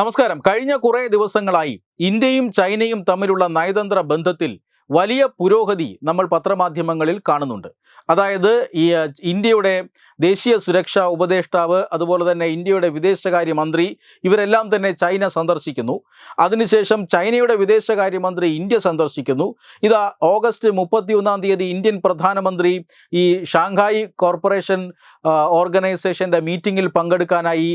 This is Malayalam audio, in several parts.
നമസ്കാരം. കഴിഞ്ഞ കുറേ ദിവസങ്ങളായി ഇന്ത്യയും ചൈനയും തമ്മിലുള്ള നയതന്ത്ര ബന്ധത്തിൽ വലിയ പുരോഗതി നമ്മൾ പത്രമാധ്യമങ്ങളിൽ കാണുന്നുണ്ട്. അതായത് ഈ ഇന്ത്യയുടെ ദേശീയ സുരക്ഷാ ഉപദേഷ്ടാവ് അതുപോലെ തന്നെ ഇന്ത്യയുടെ വിദേശകാര്യ മന്ത്രി ഇവരെല്ലാം തന്നെ ചൈന സന്ദർശിക്കുന്നു. അതിനുശേഷം ചൈനയുടെ വിദേശകാര്യമന്ത്രി ഇന്ത്യ സന്ദർശിക്കുന്നു. ഇതാ ഓഗസ്റ്റ് മുപ്പത്തിയൊന്നാം തീയതി ഇന്ത്യൻ പ്രധാനമന്ത്രി ഈ ഷാങ്ഹായ് കോർപ്പറേഷൻ ഓർഗനൈസേഷന്റെ മീറ്റിങ്ങിൽ പങ്കെടുക്കാനായി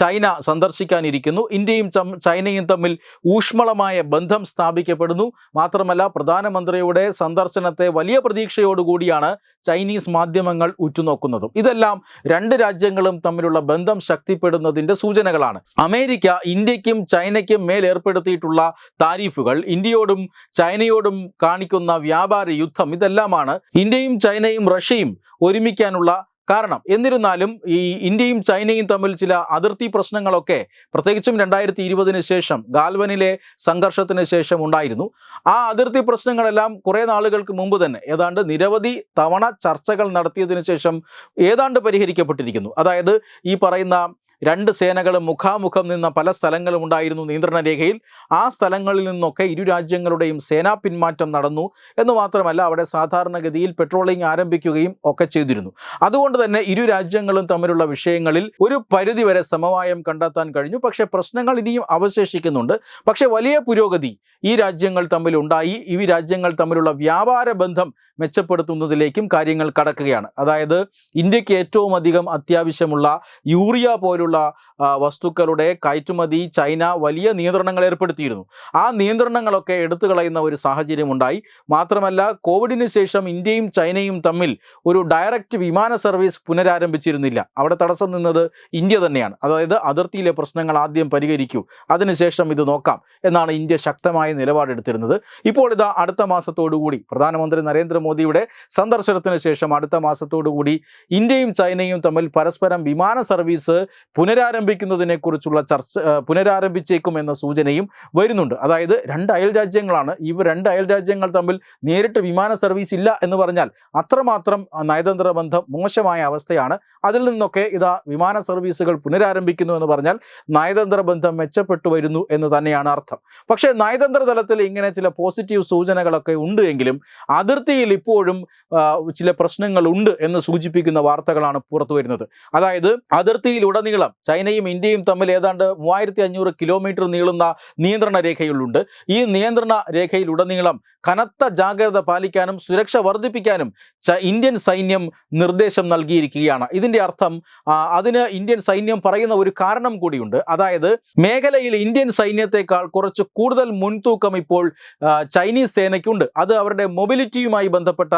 ചൈന സന്ദർശിക്കാനിരിക്കുന്നു. ഇന്ത്യയും ചൈനയും തമ്മിൽ ഊഷ്മളമായ ബന്ധം സ്ഥാപിക്കപ്പെടുന്നു. മാത്രമല്ല പ്രധാനമന്ത്രിയുടെ സന്ദർശനത്തെ വലിയ പ്രതീക്ഷയോടുകൂടിയാണ് ചൈനീസ് മാധ്യമങ്ങൾ ഉറ്റുനോക്കുന്നതും. ഇതെല്ലാം രണ്ട് രാജ്യങ്ങളും തമ്മിലുള്ള ബന്ധം ശക്തിപ്പെടുന്നതിന്റെ സൂചനകളാണ്. അമേരിക്ക ഇന്ത്യക്കും ചൈനയ്ക്കും മേലേർപ്പെടുത്തിയിട്ടുള്ള താരീഫുകൾ ഇന്ത്യയോടും ചൈനയോടും കാണിക്കുന്ന വ്യാപാര യുദ്ധം ഇതെല്ലാമാണ് ഇന്ത്യയും ചൈനയും റഷ്യയും ഒരുമിക്കാനുള്ള കാരണം എന്നിരുന്നാലും ഈ ഇന്ത്യയും ചൈനയും തമ്മിൽ ചില അതിർത്തി പ്രശ്നങ്ങളൊക്കെ പ്രത്യേകിച്ചും രണ്ടായിരത്തി ഇരുപതിന് ശേഷം ഗാൽവനിലെ സംഘർഷത്തിന് ശേഷം ഉണ്ടായിരുന്നു. ആ അതിർത്തി പ്രശ്നങ്ങളെല്ലാം കുറേ നാളുകൾക്ക് മുമ്പ് തന്നെ ഏതാണ്ട് നിരവധി തവണ ചർച്ചകൾ നടത്തിയതിനു ശേഷം ഏതാണ്ട് പരിഹരിക്കപ്പെട്ടിരിക്കുന്നു. അതായത് ഈ പറയുന്ന രണ്ട് സേനകളും മുഖാമുഖം നിന്ന പല സ്ഥലങ്ങളും ഉണ്ടായിരുന്നു നിയന്ത്രണ രേഖയിൽ ആ സ്ഥലങ്ങളിൽ നിന്നൊക്കെ ഇരു രാജ്യങ്ങളുടെയും സേനാ പിന്മാറ്റം നടന്നു. എന്ന് മാത്രമല്ല അവിടെ സാധാരണഗതിയിൽ പെട്രോളിംഗ് ആരംഭിക്കുകയും ഒക്കെ ചെയ്തിരുന്നു. അതുകൊണ്ട് തന്നെ ഇരു രാജ്യങ്ങളും തമ്മിലുള്ള വിഷയങ്ങളിൽ ഒരു പരിധിവരെ സമവായം കണ്ടെത്താൻ കഴിഞ്ഞു. പക്ഷേ പ്രശ്നങ്ങൾ ഇനിയും അവശേഷിക്കുന്നുണ്ട്. പക്ഷേ വലിയ പുരോഗതി ഈ രാജ്യങ്ങൾ തമ്മിലുണ്ടായി. ഈ രാജ്യങ്ങൾ തമ്മിലുള്ള വ്യാപാര ബന്ധം മെച്ചപ്പെടുത്തുന്നതിലേക്കും കാര്യങ്ങൾ കടക്കുകയാണ്. അതായത് ഇന്ത്യയ്ക്ക് ഏറ്റവും അധികം അത്യാവശ്യമുള്ള യൂറിയ പോലുള്ള ആ, വസ്തുക്കളുടെ കയറ്റുമതി ചൈന വലിയ നിയന്ത്രണങ്ങൾ ഏർപ്പെടുത്തിയിരുന്നു. ആ നിയന്ത്രണങ്ങളൊക്കെ എടുത്തു കളയുന്ന ഒരു സാഹചര്യം ഉണ്ടായി മാത്രമല്ല കോവിഡിന് ശേഷം ഇന്ത്യയും ചൈനയും തമ്മിൽ ഒരു ഡയറക്റ്റ് വിമാന സർവീസ് പുനരാരംഭിച്ചിരുന്നില്ല. അവിടെ തടസ്സം നിന്നത് ഇന്ത്യ തന്നെയാണ്. അതായത് അതിർത്തിയിലെ പ്രശ്നങ്ങൾ ആദ്യം പരിഹരിക്കൂ അതിനുശേഷം ഇത് നോക്കാം എന്നാണ് ഇന്ത്യ ശക്തമായ നിലപാടെടുത്തിരുന്നത്. ഇപ്പോൾ ഇതാ അടുത്ത മാസത്തോടുകൂടി പ്രധാനമന്ത്രി നരേന്ദ്രമോദിയുടെ സന്ദർശനത്തിന് ശേഷം അടുത്ത മാസത്തോടുകൂടി ഇന്ത്യയും ചൈനയും തമ്മിൽ പരസ്പരം വിമാന സർവീസ് പുനരാരംഭിക്കുന്നതിനെക്കുറിച്ചുള്ള ചർച്ച പുനരാരംഭിച്ചേക്കും എന്ന സൂചനയും വരുന്നുണ്ട്. അതായത് രണ്ട് അയൽ രാജ്യങ്ങളാണ്. ഇവ രണ്ട് അയൽ രാജ്യങ്ങൾ തമ്മിൽ നേരിട്ട് വിമാന സർവീസ് ഇല്ല എന്ന് പറഞ്ഞാൽ അത്രമാത്രം നയതന്ത്ര ബന്ധം മോശമായ അവസ്ഥയാണ്. അതിൽ നിന്നൊക്കെ ഇതാ വിമാന സർവീസുകൾ പുനരാരംഭിക്കുന്നു എന്ന് പറഞ്ഞാൽ നയതന്ത്ര ബന്ധം മെച്ചപ്പെട്ടു വരുന്നു എന്ന് തന്നെയാണ് അർത്ഥം. പക്ഷേ നയതന്ത്ര തലത്തിൽ ഇങ്ങനെ ചില പോസിറ്റീവ് സൂചനകളൊക്കെ ഉണ്ട് എങ്കിലും അതിർത്തിയിൽ ഇപ്പോഴും ചില പ്രശ്നങ്ങൾ ഉണ്ട് എന്ന് സൂചിപ്പിക്കുന്ന വാർത്തകളാണ് പുറത്തു വരുന്നത്. അതായത് അതിർത്തിയിലുടനീളം ചൈനയും ഇന്ത്യയും തമ്മിൽ ഏതാണ്ട് മൂവായിരത്തി അഞ്ഞൂറ് കിലോമീറ്റർ നീളുന്ന നിയന്ത്രണ രേഖയിലുണ്ട്. ഈ നിയന്ത്രണ രേഖയിലുടനീളം കനത്ത ജാഗ്രത പാലിക്കാനും സുരക്ഷ വർദ്ധിപ്പിക്കാനും ഇന്ത്യൻ സൈന്യം നിർദ്ദേശം നൽകിയിരിക്കുകയാണ്. ഇതിന്റെ അർത്ഥം അതിന് ഇന്ത്യൻ സൈന്യം പറയുന്ന ഒരു കാരണം കൂടിയുണ്ട്. അതായത് മേഖലയിൽ ഇന്ത്യൻ സൈന്യത്തെക്കാൾ കുറച്ച് കൂടുതൽ മുൻതൂക്കം ഇപ്പോൾ ചൈനീസ് സേനയ്ക്കുണ്ട്. അത് അവരുടെ മൊബിലിറ്റിയുമായി ബന്ധപ്പെട്ട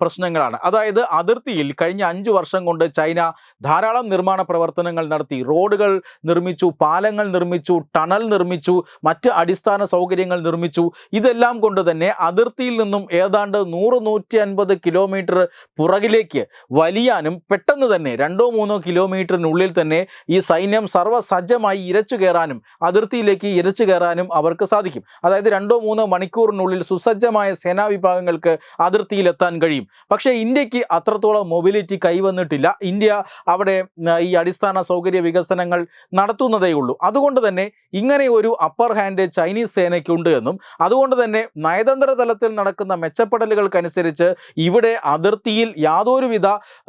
പ്രശ്നങ്ങളാണ്. അതായത് അതിർത്തിയിൽ കഴിഞ്ഞ അഞ്ചു വർഷം കൊണ്ട് ചൈന ധാരാളം നിർമ്മാണ പ്രവർത്തനങ്ങൾ നടത്തി. റോഡുകൾ നിർമ്മിച്ചു പാലങ്ങൾ നിർമ്മിച്ചു ടണൽ നിർമ്മിച്ചു മറ്റ് അടിസ്ഥാന സൗകര്യങ്ങൾ നിർമ്മിച്ചു. ഇതെല്ലാം കൊണ്ട് തന്നെ അതിർത്തിയിൽ നിന്നും ഏതാണ്ട് നൂറ് നൂറ്റി അൻപത് കിലോമീറ്റർ പുറകിലേക്ക് വലിയാനും പെട്ടെന്ന് തന്നെ രണ്ടോ മൂന്നോ കിലോമീറ്ററിനുള്ളിൽ തന്നെ ഈ സൈന്യം സർവസജ്ജമായി ഇരച്ചു കയറാനും അതിർത്തിയിലേക്ക് ഇരച്ചു കയറാനും അവർക്ക് സാധിക്കും. അതായത് രണ്ടോ മൂന്നോ മണിക്കൂറിനുള്ളിൽ സുസജ്ജമായ സേനാ വിഭാഗങ്ങൾക്ക് അതിർത്തിയിലെത്താൻ കഴിയും. പക്ഷേ ഇന്ത്യയ്ക്ക് അത്രത്തോളം മൊബിലിറ്റി കൈവന്നിട്ടില്ല. ഇന്ത്യ അവിടെ ഈ അടിസ്ഥാന സൗകര്യ വികസനങ്ങൾ നടത്തുന്നതേ ഉള്ളൂ അതുകൊണ്ട് തന്നെ ഇങ്ങനെ ഒരു അപ്പർ ഹാൻഡ് ചൈനീസ് സേനയ്ക്കുണ്ട് എന്നും അതുകൊണ്ട് തന്നെ നയതന്ത്ര തലത്തിൽ നടക്കുന്ന മെച്ചപ്പെടലുകൾക്കനുസരിച്ച് ഇവിടെ അതിർത്തിയിൽ യാതൊരുവിധ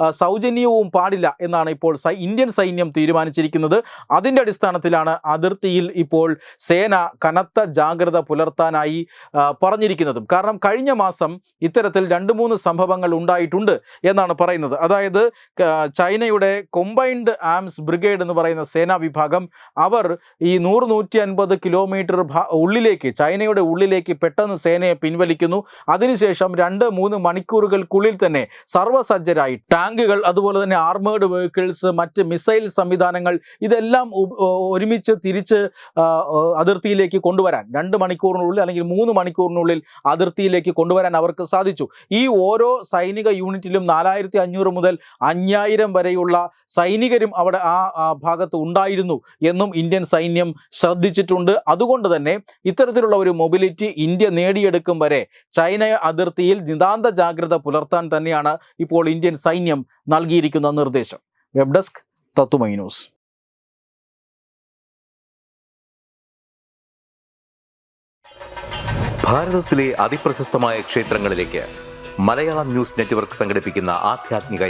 സൗജന്യവും പാടില്ല എന്നാണ് ഇപ്പോൾ ഇന്ത്യൻ സൈന്യം തീരുമാനിച്ചിരിക്കുന്നത്. അതിന്റെ അടിസ്ഥാനത്തിലാണ് അതിർത്തിയിൽ ഇപ്പോൾ സേന കനത്ത ജാഗ്രത പുലർത്താനായി പറഞ്ഞിരിക്കുന്നതും. കാരണം കഴിഞ്ഞ മാസം ഇത്തരത്തിൽ രണ്ട് മൂന്ന് സംഭവങ്ങൾ ഉണ്ടായിട്ടുണ്ട് എന്നാണ് പറയുന്നത്. അതായത് ചൈനയുടെ കൊമ്പൈൻഡ് ആംസ് ബ്രിഗേഡ് എന്ന് പറയുന്ന സേനാ വിഭാഗം അവർ ഈ നൂറ് നൂറ്റി അൻപത് കിലോമീറ്റർ ഉള്ളിലേക്ക് ചൈനയുടെ ഉള്ളിലേക്ക് പെട്ടെന്ന് സേനയെ പിൻവലിക്കുന്നു. അതിനുശേഷം രണ്ട് മൂന്ന് മണിക്കൂറുകൾക്കുള്ളിൽ തന്നെ സർവസജ്ജരായി ടാങ്കുകൾ അതുപോലെ തന്നെ ആർമേഡ് വെഹിക്കിൾസ് മറ്റ് മിസൈൽ സംവിധാനങ്ങൾ ഇതെല്ലാം ഒരുമിച്ച് തിരിച്ച് അതിർത്തിയിലേക്ക് കൊണ്ടുവരാൻ രണ്ട് മണിക്കൂറിനുള്ളിൽ അല്ലെങ്കിൽ മൂന്ന് മണിക്കൂറിനുള്ളിൽ അതിർത്തിയിലേക്ക് കൊണ്ടുവരാൻ അവർക്ക് സാധിച്ചു. ഈ ഓരോ സൈനിക യൂണിറ്റിലും നാലായിരത്തി അഞ്ഞൂറ് മുതൽ അഞ്ഞായിരം വരെയുള്ള സൈനികരും അവിടെ ആ ഭാഗത്ത് ഉണ്ടായിരുന്നു എന്നും ഇന്ത്യൻ സൈന്യം ശ്രദ്ധിച്ചിട്ടുണ്ട്. അതുകൊണ്ട് തന്നെ ഇത്തരത്തിലുള്ള ഒരു മൊബിലിറ്റി ഇന്ത്യ നേടിയെടുക്കും വരെ ചൈന അതിർത്തിയിൽ നിതാന്ത ജാഗ്രത പുലർത്താൻ തന്നെയാണ് ഇപ്പോൾ ഇന്ത്യൻ സൈന്യം നൽകിയിരിക്കുന്ന നിർദ്ദേശം. വെബ് ഡെസ്ക് തത്തുമൈ ന്യൂസ് ഭാരതത്തിലെ ക്ഷേത്രങ്ങളിലേക്ക് മലയാളം ന്യൂസ് നെറ്റ്വർക്ക്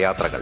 യാത്രകൾ.